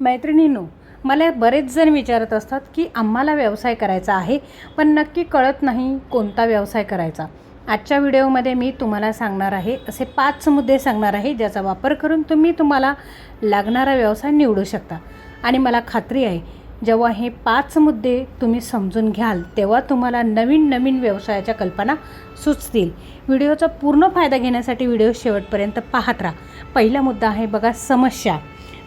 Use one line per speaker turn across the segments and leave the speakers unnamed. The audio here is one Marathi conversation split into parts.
मैत्रिणींनो मला बरेच जण विचारत असतात की आम्हाला व्यवसाय करायचा आहे पण नक्की कळत नाही कोणता व्यवसाय करायचा. आजच्या व्हिडिओमध्ये मी तुम्हाला सांगणार आहे असे पाच मुद्दे सांगणार आहे ज्याचा वापर करून तुम्ही तुम्हाला लागणारा व्यवसाय निवडू शकता. आणि मला खात्री आहे जेव्हा हे पाच मुद्दे तुम्ही समजून घ्याल तेव्हा तुम्हाला नवीन नवीन व्यवसायाच्या कल्पना सुचतील. व्हिडिओचा पूर्ण फायदा घेण्यासाठी व्हिडिओ शेवटपर्यंत पाहत राहा. पहिला मुद्दा आहे बघा समस्या.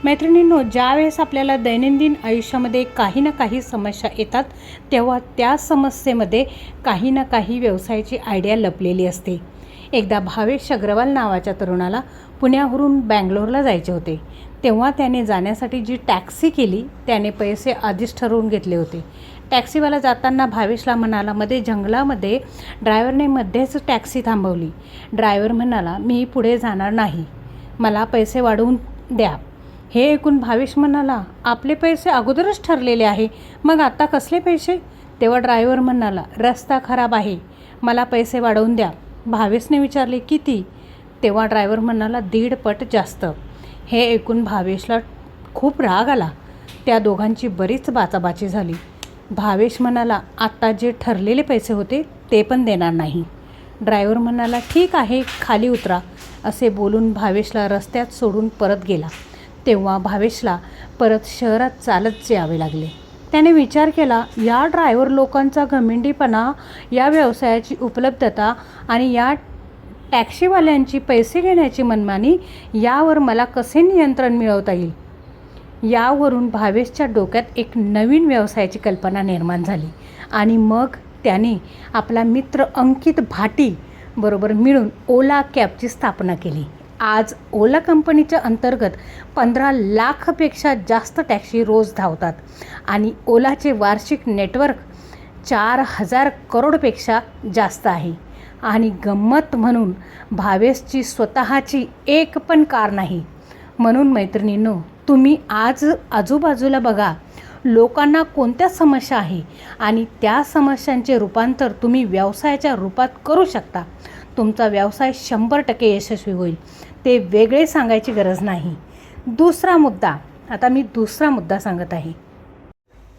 मैत्रिणींनो ज्यावेळेस आपल्याला दैनंदिन आयुष्यामध्ये काही ना काही समस्या येतात तेव्हा त्या समस्येमध्ये काही ना काही व्यवसायाची आयडिया लपलेली असते. एकदा भावेश अग्रवाल नावाच्या तरुणाला पुण्यावरून बँगलोरला जायचे होते. तेव्हा त्याने जाण्यासाठी जी टॅक्सी केली त्याने पैसे आधीच ठरवून घेतले होते. टॅक्सीवाला जाताना भावेशला म्हणाला मध्ये जंगलामध्ये ड्रायव्हरने मध्येच टॅक्सी थांबवली. ड्रायव्हर म्हणाला मी पुढे जाणार नाही. मला पैसे वाढवून द्या. हे ऐकून भावेश म्हणाला आपले पैसे अगोदरच ठरलेले आहे. मग आता कसले पैसे? तेव्हा ड्रायव्हर म्हणाला रस्ता खराब आहे. मला पैसे वाढवून द्या. भावेशने विचारले किती? तेव्हा ड्रायव्हर म्हणाला दीड पट जास्त. हे ऐकून भावेशला खूप राग आला. त्या दोघांची बरीच बाचाबाची झाली. भावेश म्हणाला आत्ता जे ठरलेले पैसे होते ते पण देणार नाही. ड्रायव्हर म्हणाला ठीक आहे खाली उतरा. असे बोलून भावेशला रस्त्यात सोडून परत गेला. तेव्हा भावेशला परत शहरात चालत यावे लागले. त्याने विचार केला या ड्रायव्हर लोकांचा घमिंडीपणा या व्यवसायाची उपलब्धता आणि या टॅक्सीवाल्यांची पैसे घेण्याची मनमानी यावर मला कसे नियंत्रण मिळवता येईल? यावरून भावेशच्या डोक्यात एक नवीन व्यवसायाची कल्पना निर्माण झाली आणि मग त्याने आपला मित्र अंकित भाटी बरोबर मिळून ओला कॅबची स्थापना केली. आज ओला कंपनीच्या अंतर्गत पंधरा लाखपेक्षा जास्त टॅक्सी रोज धावतात. आणि ओलाचे वार्षिक नेटवर्क चार हजार करोडपेक्षा जास्त आहे. आणि गंमत म्हणून भावेशची स्वतःची एक पण कार नाही. म्हणून मैत्रिणींनो तुम्ही आज आजूबाजूला बघा लोकांना कोणत्या समस्या आहे आणि त्या समस्यांचे रूपांतर तुम्ही व्यवसायाच्या रूपात करू शकता. तुमचा व्यवसाय शंभर टक्के यशस्वी होईल. ते वेगळे सांगायची गरज नाही. दुसरा मुद्दा आता मी दुसरा मुद्दा सांगत आहे.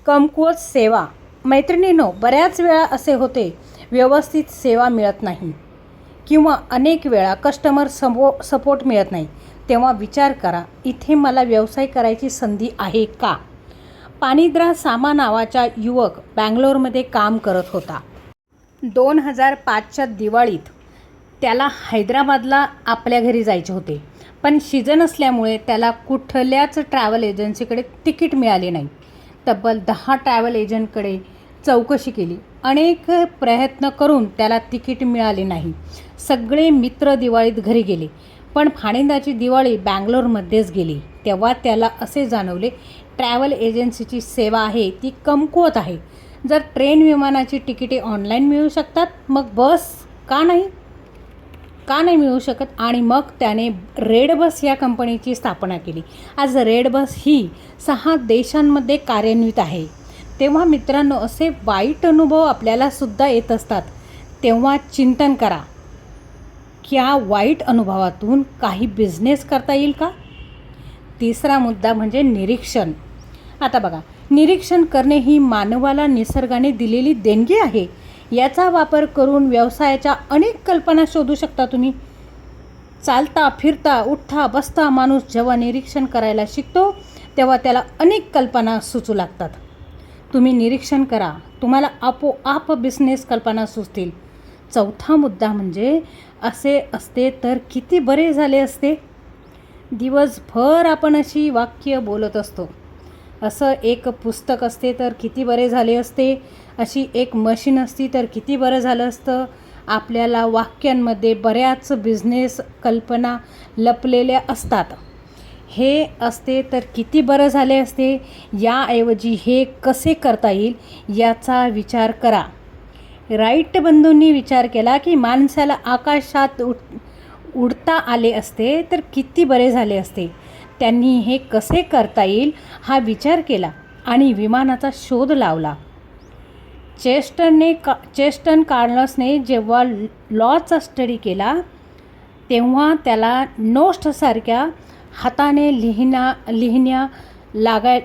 कमकुवत सेवा. मैत्रिणीनो बऱ्याच वेळा असे होते व्यवस्थित सेवा मिळत नाही किंवा अनेक वेळा कस्टमर समो सपोर्ट मिळत नाही. तेव्हा विचार करा इथे मला व्यवसाय करायची संधी आहे का? पाणीद्रा सामा नावाचा युवक बँगलोरमध्ये काम करत होता. दोन हजार पाचच्या दिवाळीत त्याला हैदराबादला आपल्या घरी जायचे होते. पण सीजन असल्यामुळे त्याला कुठल्याच ट्रॅव्हल एजन्सीकडे तिकीट मिळाले नाही. तब्बल दहा ट्रॅव्हल एजंटकडे चौकशी केली. अनेक प्रयत्न करून त्याला तिकीट मिळाले नाही. सगळे मित्र दिवाळीत घरी गेले. पण फाणिंदाची दिवाळी बँगलोरमध्येच गेली. तेव्हा त्याला असे जाणवले ट्रॅव्हल एजन्सीची सेवा आहे ती कमकुवत आहे. जर ट्रेन विमानाची तिकिटे ऑनलाईन मिळू शकतात मग बस का नाही? का नाही मिळू शकत आणि मग त्याने रेड बस या कंपनीची स्थापना केली. आज रेड बस ही सहा देशांमध्ये कार्यान्वित आहे. तेव्हा मित्रांनो असे वाईट अनुभव आपल्याला सुद्धा येत असतात. तेव्हा चिंतन करा. या वाईट अनुभवातून काही बिझनेस करता येईल का? तिसरा मुद्दा म्हणजे निरीक्षण. आता बघा निरीक्षण करणे ही मानवाला निसर्गाने दिलेली देणगी आहे. याचा वापर करून व्यवसायाच्या अनेक कल्पना शोधू शकता तुम्ही. चालता फिरता उठता बसता माणूस जेव्हा निरीक्षण करायला शिकतो तेव्हा त्याला अनेक कल्पना सुचू लागतात. तुम्ही निरीक्षण करा. तुम्हाला आपोआप बिझनेस कल्पना सुचतील. चौथा मुद्दा म्हणजे असे असते तर किती बरे झाले असते? दिवसभर आपण अशी वाक्य बोलत असतो. असं एक पुस्तक असते तर किती बरे झाले असते. अशी एक मशीन असती तर किती बरं झालं असतं. आपल्याला वाक्यांमध्ये बऱ्याच बिझनेस कल्पना लपलेल्या असतात. हे असते तर किती बरं झाले असते याऐवजी हे कसे करता येईल याचा विचार करा. राईट बंधूंनी विचार केला की माणसाला आकाशात उठ उडता आले असते तर किती बरे झाले असते. त्यांनी हे कसे करता येईल हा विचार केला आणि विमानाचा शोध लावला. चेस्टनने का चेस्टन कार्लसने जेव्हा लॉचा स्टडी केला तेव्हा त्याला नोस्टसारख्या हाताने लिहिण्या लिहिण्या लागाय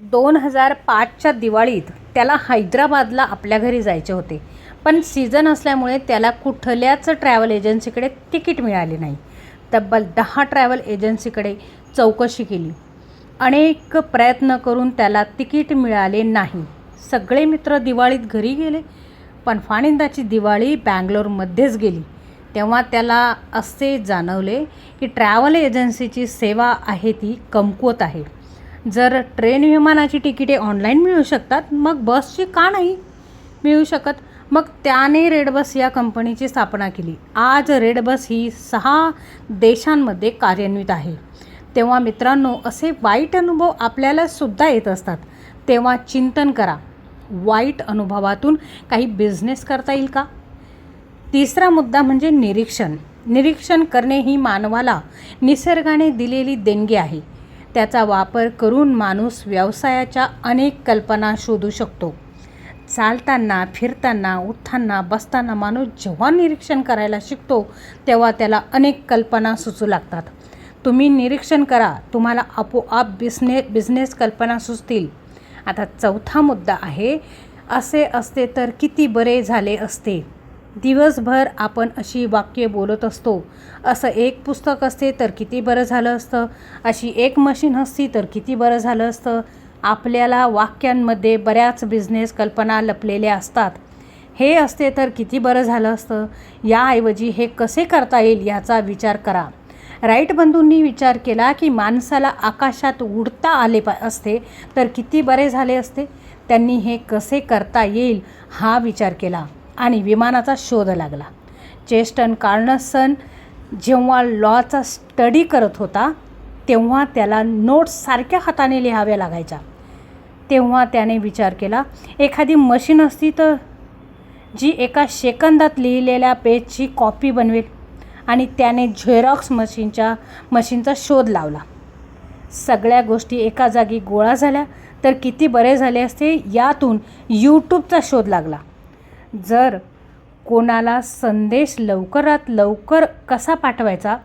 दोन हजार पाचच्या दिवाळीत त्याला हैदराबादला आपल्या घरी जायचे होते. पण सीझन असल्यामुळे त्याला कुठल्याच ट्रॅव्हल एजन्सीकडे तिकीट मिळाले नाही. तब्बल दहा ट्रॅव्हल एजन्सीकडे चौकशी केली. अनेक प्रयत्न करून त्याला तिकीट मिळाले नाही. सगळे मित्र दिवाळीत घरी गेले पण फाणिंदाची दिवाळी बँगलोरमध्येच गेली. तेव्हा त्याला असे जाणवले की ट्रॅव्हल एजन्सीची सेवा आहे ती कमकुवत आहे. जर ट्रेन विमानाची तिकिटे ऑनलाईन मिळू शकतात मग बसची का नाही मिळू शकत? मग त्याने रेडबस या कंपनीची स्थापना केली. आज रेडबस ही सहा देशांमध्ये कार्यान्वित आहे. तेव्हा मित्रांनो असे वाईट अनुभव आपल्याला सुद्धा येत असतात. तेव्हा चिंतन करा. वाईट अनुभवातून काही बिझनेस करता येईल का? तिसरा मुद्दा म्हणजे निरीक्षण. निरीक्षण करणे ही मानवाला निसर्गाने दिलेली देणगी आहे. त्याचा वापर करून माणूस व्यवसायाच्या अनेक कल्पना शोधू शकतो. चालताना फिरताना उठताना बसताना माणूस जेव्हा निरीक्षण करायला शिकतो तेव्हा त्याला अनेक कल्पना सुचू लागतात. तुम्ही निरीक्षण करा. तुम्हाला आपोआप बिझने बिझनेस कल्पना सुचतील. आता चौथा मुद्दा आहे असे असते तर किती बरे झाले असते? दिवसभर आपण अशी वाक्ये बोलत असतो. असं एक पुस्तक असते तर किती बरं झालं असतं? अशी एक मशीन असती तर किती बरं झालं असतं? आपल्याला वाक्यांमध्ये बऱ्याच बिझनेस कल्पना लपलेल्या असतात. हे असते तर किती बरं झालं असतं? याऐवजी हे कसे करता येईल याचा विचार करा. राईट बंधूंनी विचार केला की माणसाला आकाशात उडता आले पा असते तर किती बरे झाले असते? त्यांनी हे कसे करता येईल हा विचार केला आणि विमानाचा शोध लागला. चेस्टन कार्नसन जेव्हा लॉचा स्टडी करत होता तेव्हा त्याला नोट्स सारख्या हाताने लिहाव्या लागायच्या. तेव्हा त्याने विचार केला एखादी मशीन असती तर? जी एका सेकंदात लिहिलेल्या पेजची कॉपी बनवेल. आणि त्याने झेरॉक्स मशीनच्या मशीनचा शोध लावला. सगळ्या गोष्टी एका जागी गोळा झाल्या तर किती बरे झाले असते यातून यूट्यूबचा शोध लागला. जर कोणाला संदेश लवकरात लवकर कसा पाठवायचा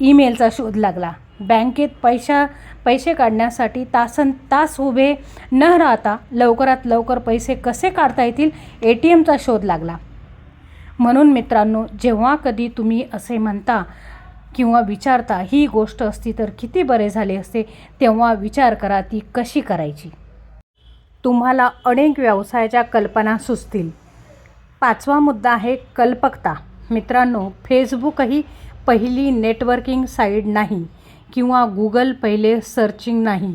ईमेलचा शोध लागला. बँकेत पैशा पैसे काढण्यासाठी तासन तास उभे न राहता लवकरात लवकर पैसे कसे काढता येतील ए टी एमचा शोध लागला. म्हणून मित्रांनो जेव्हा कधी तुम्ही असे म्हणता किंवा विचारता ही गोष्ट असती तर किती बरे झाले असते तेव्हा विचार करा ती कशी करायची. तुम्हाला अनेक व्यवसायाच्या कल्पना सुचतील. पाचवा मुद्दा आहे कल्पकता. मित्रांनो फेसबुकही पहिली नेटवर्किंग साईट नाही. किंवा गुगल पहिले सर्चिंग नाही.